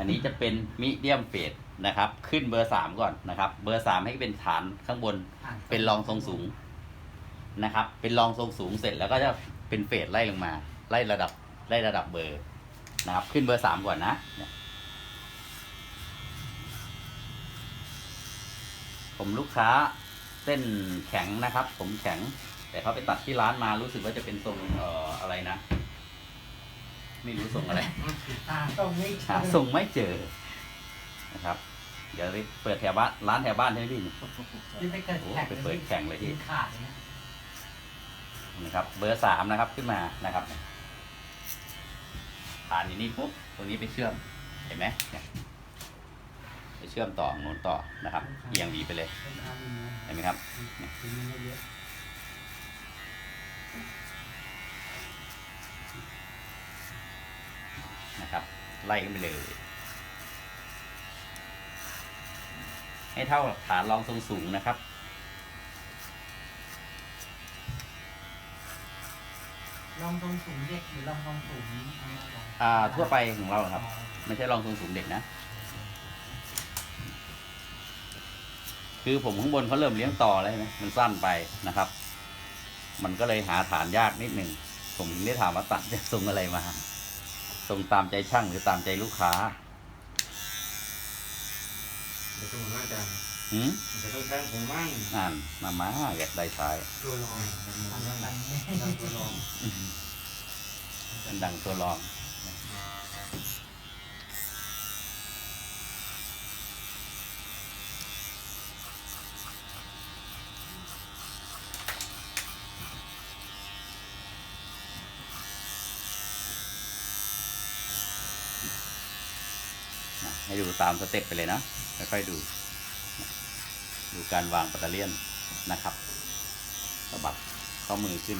อันนี้จะเป็นมิเดียมเฟดนะครับ ขึ้นเบอร์สามก่อนนะครับ เบอร์สามให้เป็นฐานข้างบน เป็นรองทรงสูงนะครับ เป็นรองทรงสูงเสร็จแล้วก็จะเป็นเฟดไล่ลงมา ไล่ระดับไล่ระดับเบอร์นะครับ ขึ้นเบอร์สามก่อนนะเนี่ยผมลูกค้าเส้นแข็งนะครับ ผมแข็ง แต่เขาไปตัดที่ร้านมารู้สึกว่าจะเป็นทรงเอ่ออะไรนะ ไม่รู้ทรงอะไรอ่าต้องไม่หาส่งไม่เจอนะครับ เดี๋ยวเปิดแถวบ้านร้านแถวบ้านใช่ไหมพี่ที่ไปเกิดโอ้แข่งไปเปิดแข่งเลยพี่ขาดเนี่ยนะครับ เบอร์สามนะครับขึ้นมานะครับ ผ่านอันนี้ปุ๊บตรงนี้ไปเชื่อมเห็นไหมเนี่ยไปเชื่อมต่อโน้นต่อนะครับเอียงหวีไปเลยเป็นทางนี้เห็นไหมครับ นี้ไม่เยอะนะครับ ไล่กันไปเลย ให้เท่ากับฐานรองทรงสูงนะครับลองตรงสูงเด็กหรือลองตรงสูงอะไรอ่าทั่วไปของเราครับ ไม่ใช่รองทรงสูงเด็กนะ คือผมข้างบนเขาเริ่มเลี้ยงต่อแล้วใช่ไหมมันสั้นไปนะครับ มันก็เลยหาฐานยากนิดหนึ่งผมถึงได้ถามว่าตัดจะทรงอะไรมา ทรงตามใจช่างหรือตามใจลูกค้าเดี๋ยวต้องมาจังหืมเดี๋ยวต้องแทงผมมั่งอ่านมามาอยากได้ใช้าย ตัวรองทำกันตัวรองเป็นดังตัวรอง นะ ให้ดูตามสเต็ปไปเลยนะค่อยๆดู ดูการวางปัตเตอร์เลียนนะครับสะบัดข้อมือขึ้น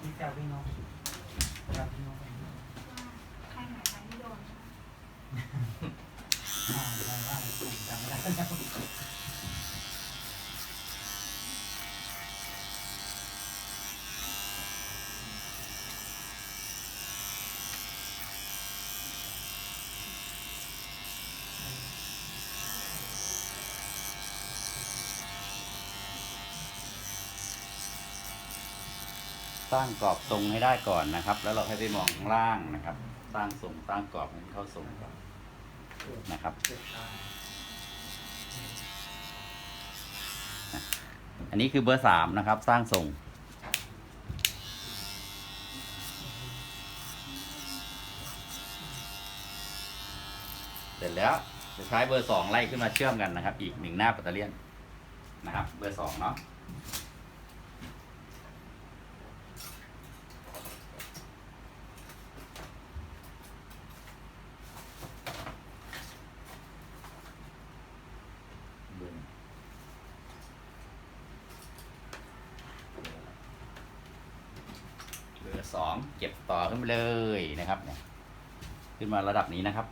ที่เจ้าพี่น้องเจ้าพี่น้อง ใครหายไปไม่โดน อ่าได้ว่าจำไม่ได้แล้ว สร้างกรอบทรงให้ได้ก่อนนะครับ แล้วเราให้ไปมองข้างล่างนะครับ สร้างทรงสร้างกรอบให้มันเข้าทรงก่อนนะครับ อันนี้คือเบอร์สามนะครับ สร้างทรงเสร็จแล้วจะใช้เบอร์สองไล่ขึ้นมาเชื่อมกันนะครับ อีกหนึ่งหน้าปัตเตอร์เลียนนะครับ เบอร์สองเนาะ เบอร์ สองเก็บต่อขึ้นไปเลยนะครับเนี่ยขึ้นมาระดับนี้นะครับ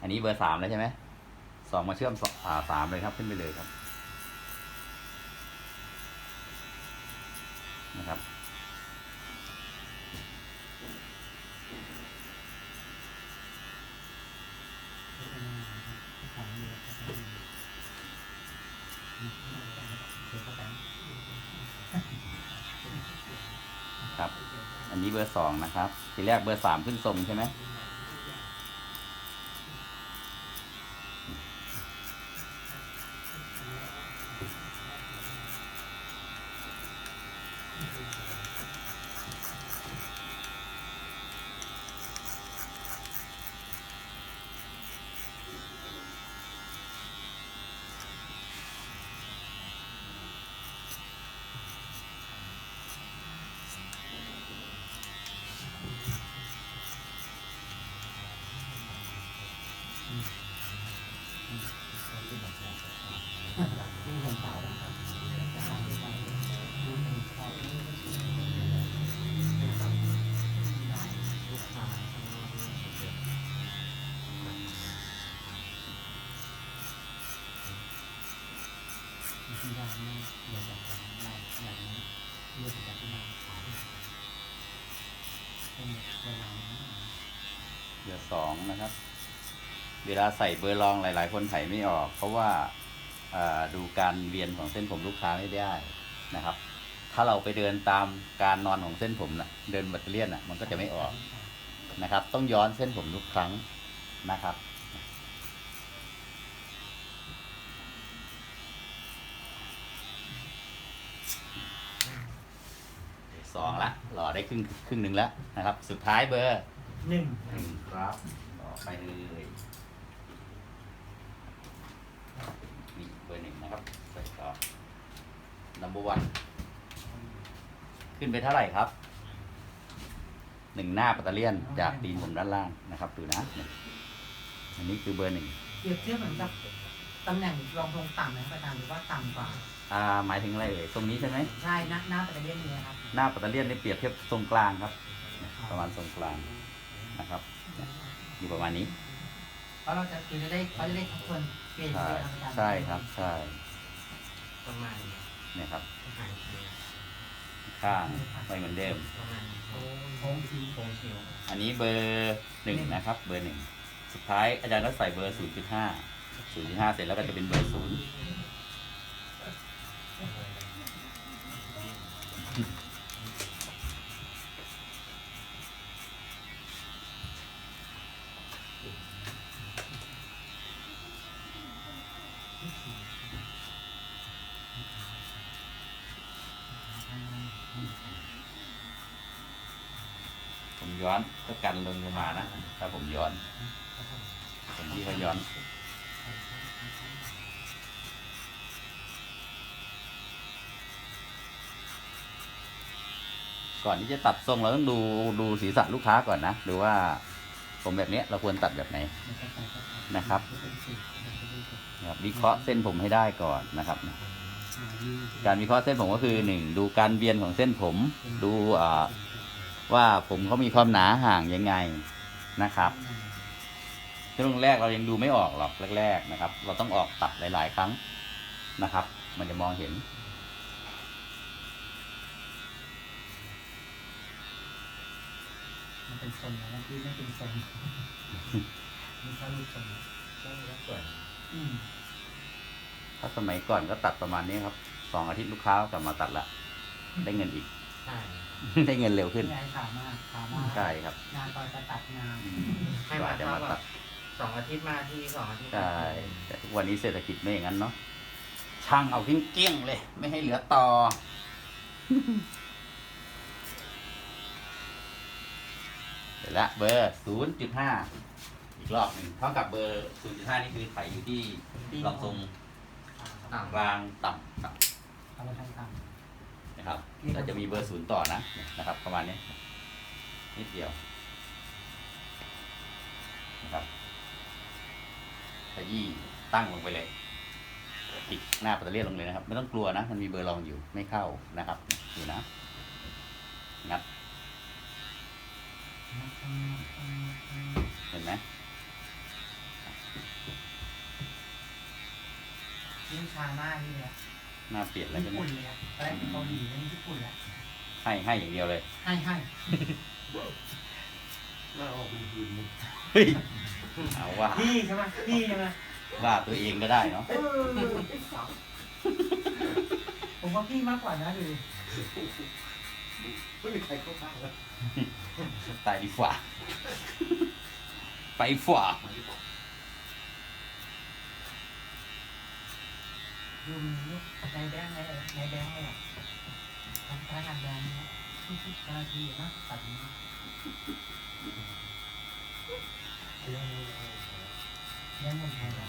อันนี้เบอร์สามแล้วใช่ไหมสองมาเชื่อมสองอ่าสามเลยครับขึ้นไปเลยครับ นะครับครั อันนี้เบอร์สองนะครับ ทีแรกเบอร์สามขึ้นทรงใช่ไหม นะครับ เวลาใส่เบอร์รองหลาย ๆ คนไถไม่ออก เพราะว่าาดูการเวียนของเส้นผมลูกค้าไม่ได้นะครับ ถ้าเราไปเดินตามการนอนของเส้นผมนะเดินแบตเตอรี่ยนอะมันก็จะไม่ออกนะครับ ต้องย้อนเส้นผมทุกครั้งนะครับสองละหล่อได้ครึ่งครึ่งหนึ่งแล้วนะครับ สุดท้ายเบอร์หนึ่งครับ ไปเลยนี่เบอร์หนึ่งนะครับใส่ต่อ number one ขึ้นไปเท่าไหร่ครับหนึ่งหน้าปัตเตอร์เลียนจากตีนผมด้านล่างนะครับ ดูนะนี่อันนี้คือเบอร์หนึ่งเปรียบเทียบเหมือนกับตำแหน่งรองทรงต่ำนะครับอาจารย์หรือว่าต่ำกว่า อ่า หมายถึงอะไรเอ่ย ตรงนี้ใช่ไหมใช่หน้าหน้าปัตเตอร์เลียนนี้ครับ หน้าปัตเตอร์เลียนนี่เปรียบเทียบทรงกลางครับ ประมาณทรงกลางนะครับ อยู่ประมาณนี้เพราะเราจะคือจะได้เขาจะได้ทบทวนเปลี่ยนใช่เปลี่ยนอาจารย์ใช่ครับใช่ประมาณเนี่ยครับหายไปข้างไม่เหมือนเดิม ประมาณโค้งคิ้วโค้งคิ้วอันนี้เบอร์หนึ่งนะครับ เบอร์หนึ่งสุดท้ายอาจารย์ก็ใส่เบอร์ศูนย์จุดห้าศูนย์จุดห้าเสร็จแล้วก็จะเป็นเบอร์ศูนย์ ที่เขาย้อนก่อนที่จะตัดทรงเราต้องดูดูศีรษะลูกค้าก่อนนะดูว่าผมแบบนี้เราควรตัดแบบไหนนะครับครับวิเคราะห์เส้นผมให้ได้ก่อนนะครับ การวิเคราะห์เส้นผมก็คือหนึ่งดูการเวียนของเส้นผม ดูว่าผมเขามีความหนาห่างยังไงนะครับ ช่วงแรกเรายังดูไม่ออกหรอกแรก ๆนะครับ เราต้องออกตัดหลาย ๆ ครั้งนะครับ มันจะมองเห็น มันเป็นทรงนะที่ไม่เป็นทรงมันสรุปทรงช่วงนี้ส่วนอืมถ้าสมัยก่อนก็ตัดประมาณนี้ครับสองอาทิตย์ลูกค้ากลับมาตัดละได้เงินอีก ใช่ได้เงินเร็วขึ้นนี่ไอ้ถามมาถามมาใช่ครับ งานตอนจะตัดงาน ให้กมาว่าจะเท่ามากัตับด สองอาทิตย์มาที่สองอาทิตย์ใช่แต่ทุกวันนี้เศรษฐกิจไม่อย่างนั้นเนาะช่างเอาเกลี้ยงๆเลย ไม่ให้เหลือต่อ เสร็จแล้วเบอร์ศูนย์จุดห้าอีกรอบหนึ่งเท่ากับเบอร์ศูนย์จุดห้านี่คือไถอยู่ที่รองทรงต่างกลางต่ำต่เอาไปทำตามำนะครับแล้วจะมีเบอร์ศูนย์ต่อนะนะครับ ประมาณนี้นิดเดียวนะครับ ขยี้ตั้งลงไปเลยติดหน้าปัตเตอร์เลียนลงเลยนะครับ ไม่ต้องกลัวนะ มันมีเบอร์รองอยู่ไม่เข้านะครับอยู่นะงัดเห็นไหมยิ่งชาหน้านี่แหละหน้าเปลี่ยนแล้วญี่ใช่ไหมปุ่นเลยอะตอนแรกเป็นเกาหลีแล้วนี่ญี่ปุ่นแล้วให้ให้อย่างเดียวเลย ให้ให้แล้วออกมายืนมุมเฮ้ย เอาว่าพี่ใช่ไหมพี่ใช่ไหมว่าตัวเองก็ได้เนาะ เออผมว่าพี่มากกว่านะดูดิไม่มีใครเข้าข้างแล้วตายดีฝ่า ไปฝ่าดูมีลูกในแบงค์ในในแบงค์เลยอะทำพนักงานแบงค์เนี่ยเจ้าหน้าที่นะตัดนี้ เลี้ยงเงินไทยเหรอ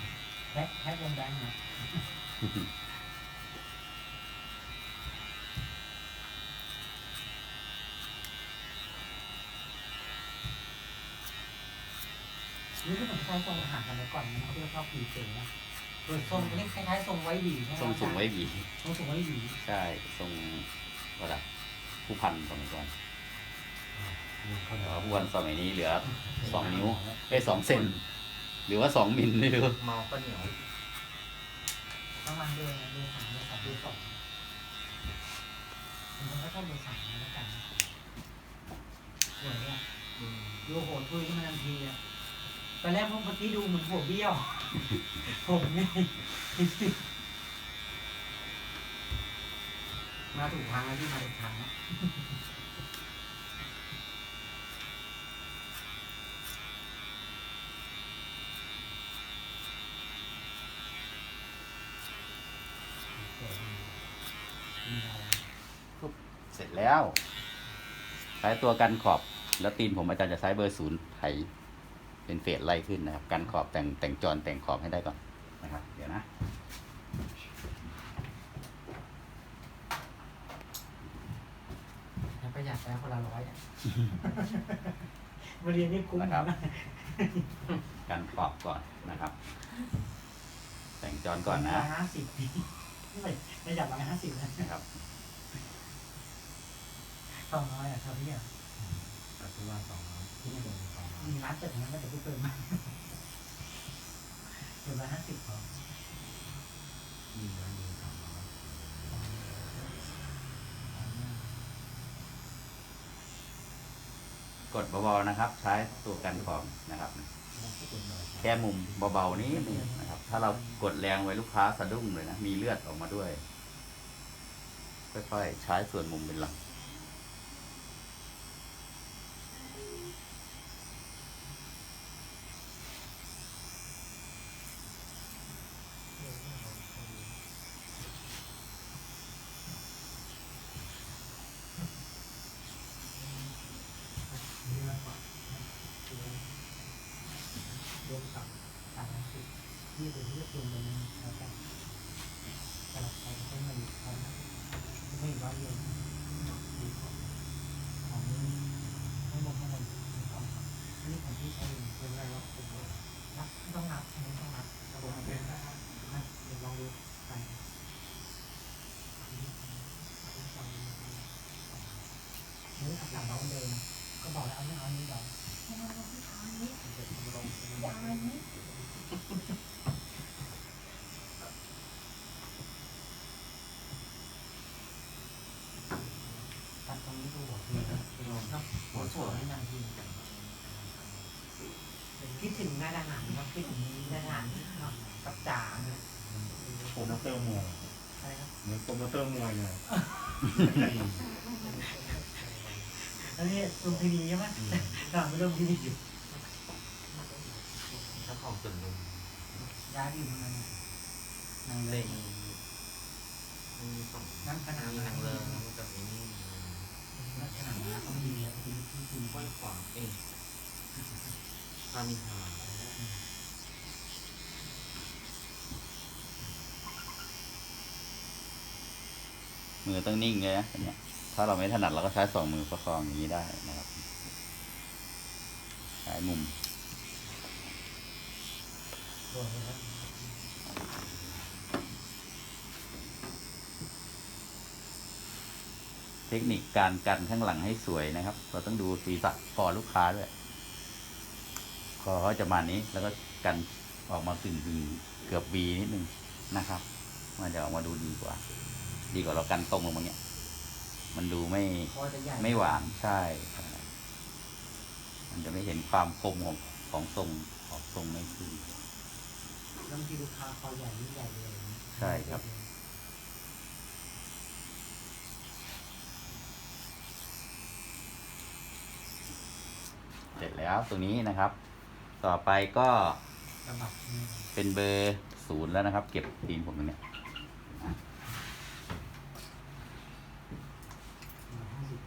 แพ็คแพ็ควงแบงค์นะนี่คือผมชอบทรงอาหารสมัยก่อนนะที่เราชอบผีเสือนะโดยทรงนี่คล้ายๆทรงไว้ดีใช่ไหมทรงสูงไว้บีทรงสูงไว้ดี ใช่ทรงระดับผู้พันสมัยก่อน แต่ว่าผู้พันสมัยนี้เหลือสองนิ้วเอ้ยสองเซนหรือว่าสองมิลไม่รู้เมาก็เหนียวประมาณเดือนเดือนสามเดือนสองเดือนสองมันก็ชอบเดือนสามนะแล้วกันสวยอะอืมดูโหทุยขึ้นมาทันทีอะตอนแรกผมเมื่อกี้ดูเหมือนหัวเบี้ยว ผมนี่มาถูกทางแล้วที่มาถูกทางแล้ว เส ร็จแล้วใช้ตัวกันขอบแล้วตีนผมอาจารย์จะใช้เบอร์ศูนย์ไถเป็นเฟดไล่ขึ้นนะครับกันขอบแต่งแต่งจรแต่งขอบให้ได้ก่อนนะครับ เดี๋ยวนะแล้วประหยัดแล้วคนละร้อยอะมาเรียนนี่คุ้มนะครับนะกันขอบก่อนนะครับ แต่งจรก่อนนะร้อยห้าสิบไม่ประหยัดร้อยห้าสิบนะนะครับ สองร้อยอะครับพี่อะแต่ที่ว่าสองร้อยที่นี่เป็นสองร้อยมีร้านเปิดอย่างนั้นก็เดี๋ยวกูเติมมาเติมร้อยห้าสิบพอมีร้อยมีสองร้อยกดเบาๆนะครับ ใช้ตัวกันขอบนะครับ แค่มุมเบาๆนี้นึงนะครับ ถ้าเรากดแรงไว้ลูกค้าสะดุ้งเลยนะ มีเลือดออกมาด้วย ค่อยๆ ใช้ส่วนมุมเป็นหลัก รวมกับสามร้อยสิบที่เดี๋ยวเลือกรวมไปนั้นแล้วกันสลับไปก็ไม่มีร้อยห้าสิบไม่ร้อยเดียวดีกว่าของนี้ข้างบนข้างบนของนี่ของที่ใช้เองเป็นไรวะผมนับ ต้องนับอันนี้ต้องนับผมเป็นนะครับเดี๋ยวลองดูไปนี่ขับหลังน้องเดินก็บอกแล้วเอาไม่เอานี้เดี๋ยวเอาอันนี้ยาอันนี้ ตัดตรงนี้ดูหัวทีนะเนาะหัวสวยไม่นานทีคิดถึงนายทหารเนาะคิดถึงนายทหารเนาะกับจ่าเนี่ย โปรโมเตอร์มวย อะไรครับ เห มือนโปรโมเตอร์มวยเลยแล้วนี่ลุงพินีใช่ไหมหลังไม่ลุงพินีอยู่เจ้าของส่วนลุมย้ายไปอยู่เมืองนางเลเล่งนมีสองนั่งขนาดมีนางเลิงกับไอ้นี่นั่งขนาดนั้นต้องมีที่ที่ที่ห้วยขวางเอ้ยพานิฮา มือต้องนิ่งเลยนะเนี้ยถ้าเราไม่ถนัดเราก็ใช้สองมือประคองอย่างนี้ได้นะครับใช้มุมเทคนิคการกันข้างหลังให้สวยนะครับ เราต้องดูศีรษะคอลูกค้าด้วยคอเขาจะมานี้แล้วก็กันออกมากึ่งๆเกือบวีนิดนึงนะครับ มันจะออกมาดูดีกว่า ดีกว่าเรากันตรงลงมาเนี้ย มันดูไม่คอจะใหญ่ไม่หวานใช่ใช่ มันจะไม่เห็นความคมของของทรงของทรงไม่ขึ้นแล้วบางทีลูกค้าคอใหญ่ยิ่งใหญ่เลยใช่ครับเสร็จแล้วตรงนี้นะครับ ต่อไปก็ลำบากนี่เป็นเบอร์ศูนย์แล้วนะครับ เก็บตีนผมตรงเนี้ย ห้าสิบ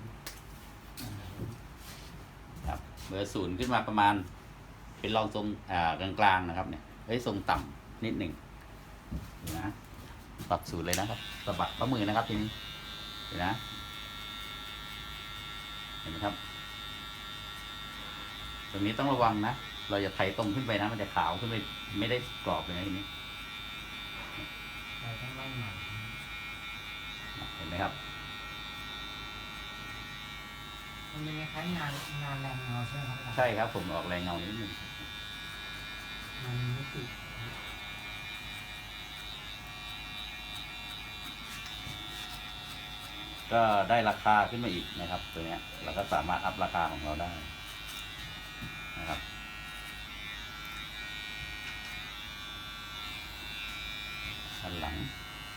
ครับ เบอร์ศูนย์ขึ้นมาประมาณ เป็นรองทรงอ่ากลางๆนะครับเนี่ยเฮ้ยทรงต่ำนิดหนึ่งเดี๋ยวนะปรับศูนย์เลยนะครับสะบัดข้อมือนะครับทีนี้เดี๋ยวนะ เห็นไหมครับ ตรงนี้ต้องระวังนะ เราอย่าไถตรงขึ้นไปนะ มันจะขาวขึ้นไปไม่ได้กรอบเลยนะทีนี้เราต้องไล่หน่อยเห็นไหมครับ มันมีคล้ายงานงานแรงเงาใช่ไหมครับใช่ครับผมออกแรงเงานิดนึงมันมิติก็ได้ราคาขึ้นมาอีกนะครับ ตัวเนี้ยเราก็สามารถอัพราคาของเราได้นะครับ ด้านหลัง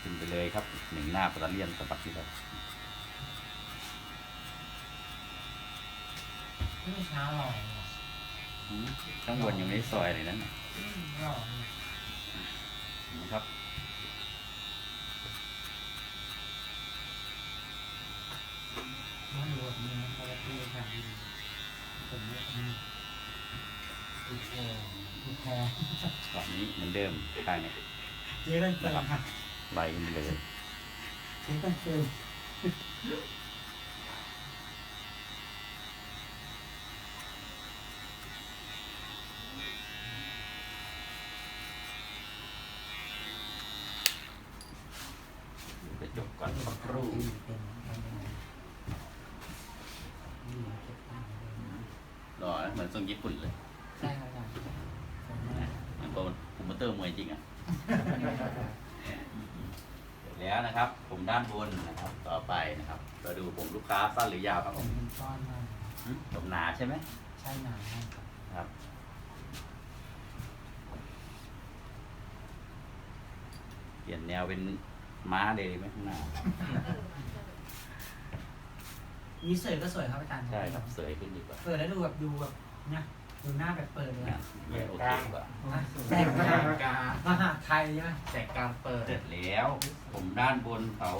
ขึ้นไปเลยครับหนึ่งหน้าปราเลียนสปักที่ครับ ที่เช้าหล่อเลยอืมข้างบนยังไม่ได้ซอยเลยนั่นน่ะหล่อเลยนะครับ มันรวมมีเขาจะตีค่ะผมเนี่ยมีอีกโอ้อีกแพรแบบนี้เหมือนเดิมข้างเนี้เจ๊กันเฟิร์มค่ะไล่ขึ้นไปเลยเจ๊กันเฟิร์ม ดูกระจกก่อนสักครู่ หล่อนะเหมือนทรงญี่ปุ่นเลย ใช่ครับอาจารย์ผมว่า เหมือนโปรโปรโมเตอร์มวยจริงอะเสร็จแล้วนะครับ ผม ด้านบนนะครับ ต่อไปนะครับ เราดูผมลูกค้าสั้นหรือยาวครับผผมมเป็นก้อนมากหึผมหนาใช่ไหมใช่หนามากครับครับ เปลี่ยนแนวเป็นม้าเลยไหมข้างหน้านี่เสยก็สวยครับอาจารย์ใช่ครับสวยขึ้นดีกว่าเปิดแล้วดูแบบดูแบบนะ ดูหน้าแบบเปิดเลยเนี่ยอะเนี่ยโอเคกว่าแตกกกลางกลางมหาไทยใช่ไหมแจกกลางเปิดเสร็จแล้ว ผมด้านบนเขา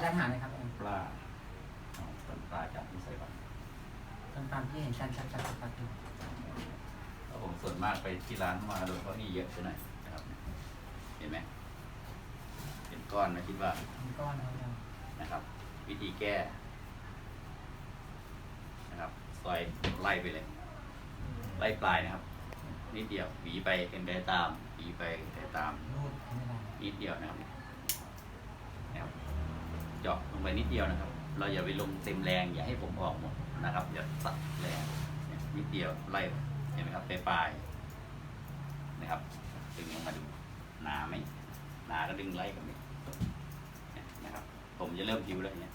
ด้านหาเลยครับอาจารย์ปลาเอาต้นปลาจับที่ใส่ก่อนตามตามที่เห็นชัดชัดชัดชัดอยู่แล้วผมส่วนมากไปที่ร้านมาโดนเขานี่เยอะไปหน่อยนะครับ เห็นไหมเป็นก้อนนะคิดว่าเป็นก้อนนะครับอาจารย์นะครับ วิธีแก้ นะครับซอยไล่ไปเลย ไล่ปลายนะครับ นิดเดียวหวีไปเป็นไดตามหวีไปไดตามรูดไม่ได้นิดเดียวนะครับนะครับเจาะลงไปนิดเดียวนะครับ เราอย่าไปลงเต็มแรงอย่าให้ผมออกหมดนะครับอย่าตัดแรงเนี่ยนิดเดียวไล่เห็นไหมครับปลายๆนะครับดึงลงมาดูหนาไหมหนาก็ดึงไล่กันไปเนี่ยนะครับผมจะเริ่มผิวแล้วเนี่ย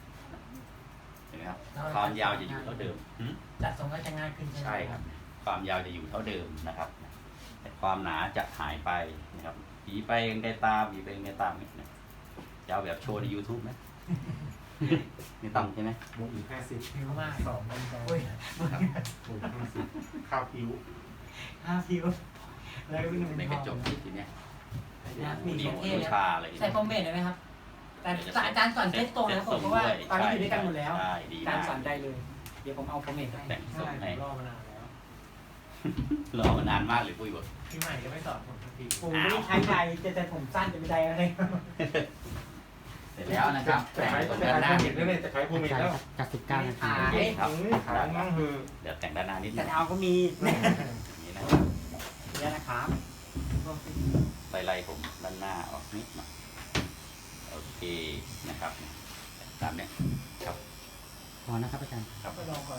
เห็นไหมครับความยาวจะอยู่เท่าเดิมหืมจัดทรงก็จะง่ายขึ้นใช่ไหมใช่ครับ ความยาวจะอยู่เท่าเดิมนะครับแต่ความหนาจะหายไปนะครับหวีไปไกลตามหวีไปไกลตามนี่นะจะเอาแบบโชว์ใน YouTube ไหมไม่ต้องใช่ไหมบวกอีกห้าสิบผิวมากสองบันไดโอ้ยบวกห้าสิบข้าวผิวห้าผิวแล้วก็วิ่งในเป็นกระทจอกงที่ทีเนี้ยนะมีดีเท่โอเลยชาอะไรใส่ฟอร์เมตได้ไหมครับแต่อาจารย์สอนเซตตรงนะครับผมเพราะว่าตอนนี้อยู่ด้วยกันหมดแล้วใช่ดีอาจารมากย์สอนได้เลย เดี๋ยวผมเอาฟอร์เมตให้แต่งส่งให้ รอมานานแล้วรอมานานมากเลยปุ้ยบอกพี่ใหม่ก็ไม่สอนผมสักทีผมไม่ได้ใช้ใดแต่แต่ผมสั้นจะไม่ได้อะไรเสร็จแล้วนะครับแต่แต่งใช้ตรงแต่ด้านหน้าใช้นิดเห็นแล้วเนี่ยแต่ใช้ภูมิแล้วจัดสิบเก้านาทีเองครับขายมั่งคือเดี๋ยวแต่งด้านหน้านิดนึแต่งเอาก็มีอย่างนี้นะครับเนี่ยนะครับไล่ไล่ผมด้านหน้าออกนิดหน่อยโอเคนะครับ ตามเนี้ยครับพอนะครับอาจารย์ ครับลองก่อน